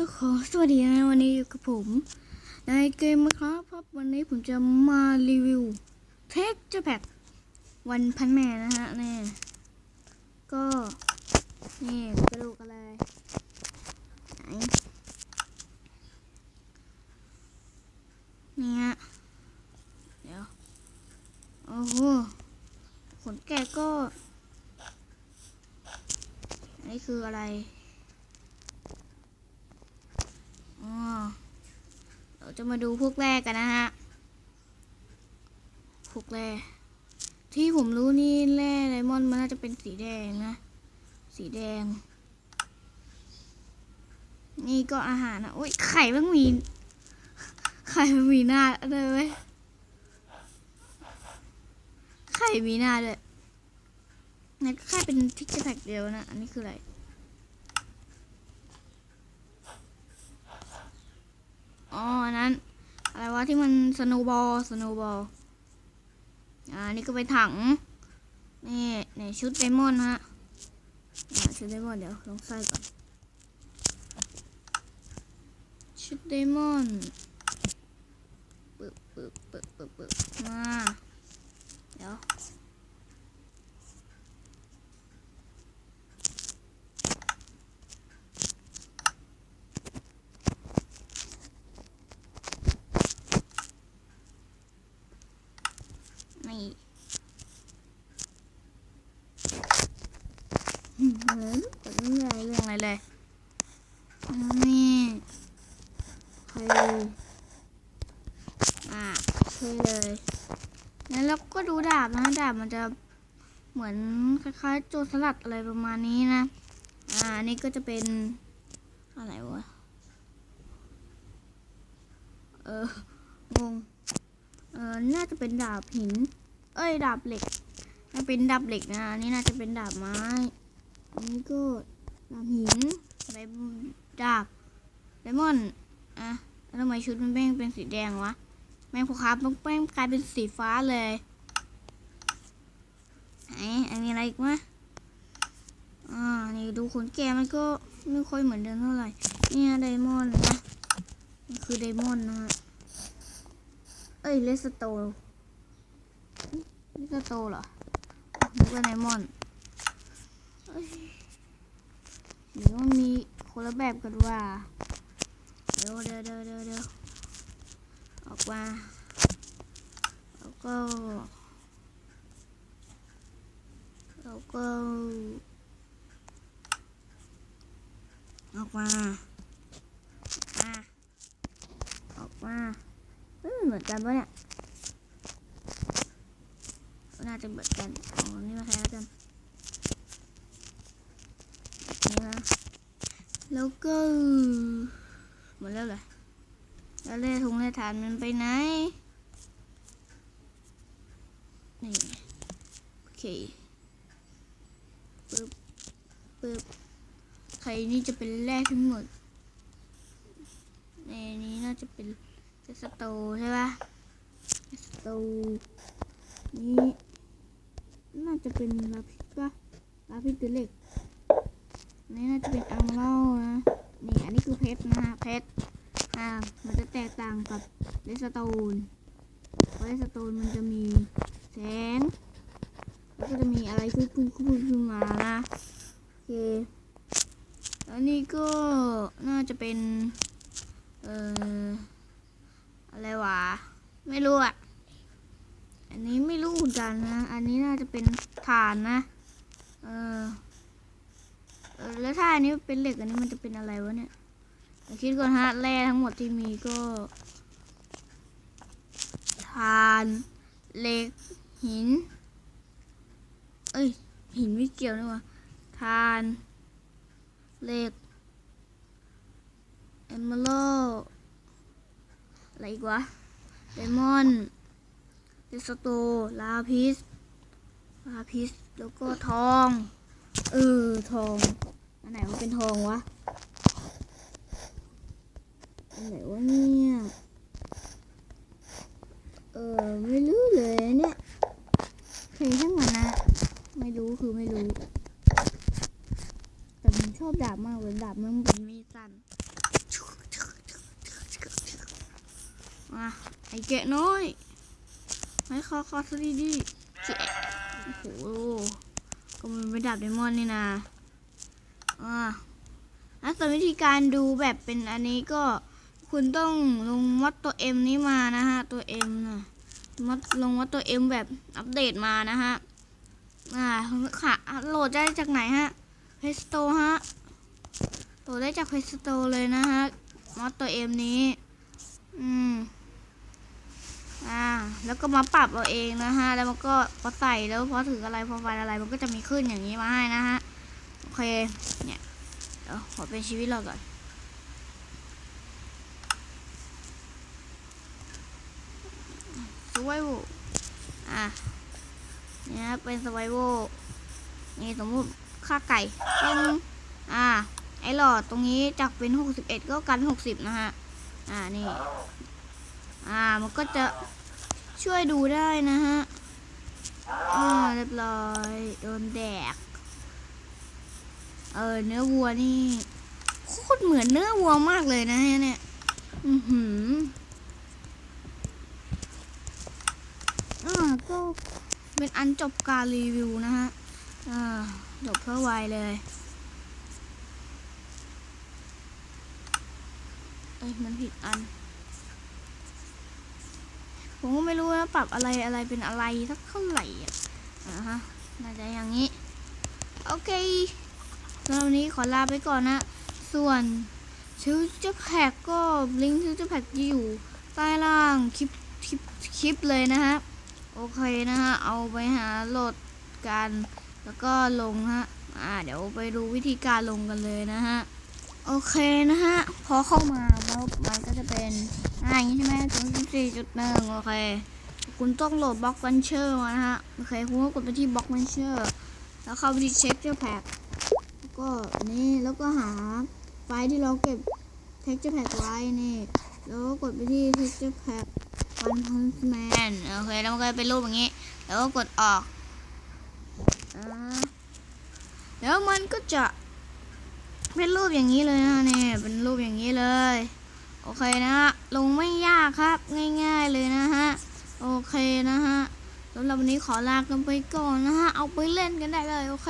ก็ขอสวัสดีนะวันนี้อยู่กับผมในเกมนะครับครับวันนี้ผมจะมารีวิวเทคเจอร์แพควันพันแม่นะฮะนี่ก็นี่กระดูกอะไรไหนนี่ฮะเดี๋ยวโอ้โหขนแกะก็อันนี้คืออะไร อ๋อเรา จะมาดูพวกแรกกันนะฮะพวกแร่ที่ผมรู้นี่แร่ไดมอนด์มันน่าจะเป็นสีแดงนะ สีแดง นี่ก็อาหารนะโอ้ยไข่มันมี ไข่มันมีหน้าเลยเว้ยไข่มีหน้าด้วยนั่นก็แค่เป็นทิกเกอร์แพ็กเดียวนะ อันนี้คืออะไร อันนั้น อะไรวะที่มันสโนบอลสโนบอลอ่านี่ก็ไปถังนี่ในชุดไดมอนฮะชุดไดมอนเดี๋ยวลองใส่ก่อนชุดไดมอนด์ปึ๊บปึ๊บปึ๊บปึ๊บปึ๊บมา เดี๋ยว นี่เหมือน กดเรื่องอะไรเรื่องอะไรเลยนี่ใครอะใช่เลยแล้วเราก็ดูดาบนะดาบมันจะเหมือนคล้ายๆ โจรสลัดอะไรประมาณนี้นะ อ่านี่ก็จะเป็นอะไรวะ เอองง เออน่าจะเป็นดาบหิน เอ้ย ดาบเหล็กน่าเป็นดาบเหล็กนะนนี้น่าจะเป็นดาบไม้ อันนี้ก็ดาบหินใบดาบไดมอนด์อะแล้วทำไมชุดมันแม่งเป็นสีแดงวะ แม่งพอครับต้องแม่งกลายเป็นสีฟ้าเลยไหนอันนี้อะไรอีกวะอ่า นี่ดูขนแกมันก็ไม่ค่อยเหมือนเดิมเท่าไหร่ เนี่ยไดมอนด์นะมันคือไดมอนด์นะฮะ เอ้ยเลสโตเลสโตเหรอนึกว่าไนมอน เดี๋ยวมีคนละแบบกันว่าเดี๋ยวเดี๋ยวเดี๋ยวเดี๋ยวเดี๋ยวออกมาแล้วก็แล้วก็ออกมาอะออกมาเหมือนกันปะเนี่ยน่าจะเหมือนกันอ๋อนี่มาแทนแล้วกันนะ แล้วก็หมดแล้วเหรอแล้วเล่ทงเล่ฐานมันไปไหน นี่โอเคปึ๊บปึ๊บใครนี่จะเป็นแรกทั้งหมด ในนี้น่าจะเป็นจะสโตใช่ปะสโตนี่น่าจะเป็นลาพิษปะลาพิษหรือเล็ก นี่น่าจะเป็นอังเล่านะ นี่อันนี้คือเพชรนะฮะ เพชรอ่ามันจะแตกต่างกับเลสโตนเพราะเลสโตนมันจะมีแสง แล้วก็จะมีอะไรพุ่งพุ่งพุ่งขึ้นมานะโอเคแล้วนี่ก็น่าจะเป็น เอ่อ อะไรวะ ไม่รู้อะ อันนี้ไม่รู้เหมือนกันนะ อันนี้น่าจะเป็นฐานนะ เออเออ แล้วถ้าอันนี้เป็นเหล็กอันนี้มันจะเป็นอะไรวะเนี่ยคิดก่อนฮะแร่ทั้งหมดที่มีก็ฐานเหล็กหิน เอ้ย หินไม่เกี่ยวนี่ว่าฐานเหล็กเอมเมอรัลอะไรอีกวะไดมอนเดสโตลาพิสลาพิสแล้วก็ทอง เออ ทอง อันไหนมันเป็นทองวะ อันไหนวะเนี่ยเออไม่รู้เลยเนี่ยเพลงช่างมันนะ ไม่รู้คือไม่รู้ แต่ผมชอบดาบมากเลยดาบมันเป็นมีดสั้นมาไอแกะน้อยให้คอคอสดีดีแกะโอ้โหก็มันไม่ดับไดมอนด์นี่นะ อ่าแล้วส่วนวิธีการดูแบบเป็นอันนี้ก็คุณต้องลงวัดตัว M นี้มานะฮะ ตัว M นะมัดลงวัดตัว M แบบอัปเดตมานะฮะ อ่าค่ะโหลดได้จากไหนฮะ Play Store ฮะโหลดได้จาก Play Store เลยนะฮะมัดตัว M นี้ อืมอ่าแล้วก็มาปรับเอาเองนะฮะ แล้วมันก็พอใส่แล้วพอถืออะไรพอไฟอะไรมันก็จะมีขึ้นอย่างนี้มาให้นะฮะ เค เนี่ยเดี๋ยวขอเป็นชีวิตเราก่อน survival อะเนี่ยเป็น survival นี่สมมุติค่าไก่เป็นอ่า ไอหลอดตรงนี้จากเป็น61ก็กัน60นะฮะ อ่า นี่ อ่า มันก็จะช่วยดูได้นะฮะ อ่า เรียบร้อย โดนแดก เออเนื้อวัวนี่โคตรเหมือนเนื้อวัวมากเลยนะเนี่ยอือหืออ่าก็เป็นอันจบการรีวิวนะฮะอ่าจบเพื่อไวเลยเอ้ยมันผิดอัน ผมก็ไม่รู้นะปรับอะไรอะไรเป็นอะไรสักเท่าไหร่อะอ่าฮะน่าจะอย่างนี้ โอเค สำหรับวันนี้ขอลาไปก่อนนะ ส่วนชิวจะแพ็กก็ลิงก์ชิวจะแพ็กอยู่ใต้ล่างคลิปคลิปคลิปเลยนะฮะ โอเคนะฮะ เอาไปหาโหลดกัน แล้วก็ลงฮะ อ่า เดี๋ยวไปดูวิธีการลงกันเลยนะฮะ โอเคนะฮะ พอเข้ามาแล้วมันก็จะเป็นอ่าอย่างนี้ใช่ไหมศูนย์สี่จุดหนึ่งโอเค คุณต้องโหลดบล็อกบันเชอร์มานะฮะ โอเค คุณก็กดไปที่บล็อกบันเชอร์แล้วเข้าไปที่เช็คเจอแพ็ก ก็นี่แล้วก็หาไฟล์ที่เราเก็บ texture pack ไว้นี่แล้วก็กดไปที่ texture pack one punch man โอเคแล้วมันก็เป็นรูปอย่างนี้ แล้วก็กดออกอแล้วมันก็จะเป็นรูปอย่างนี้เลยนะเนี่ยเป็นรูปอย่างนี้เลย โอเคนะฮะลงไม่ยากครับง่าย ๆเลยนะฮะโอเคนะฮะสำหรับวันนี้ขอลากันไปก่อนนะฮะเอาไปเล่นกันได้เลยโอเค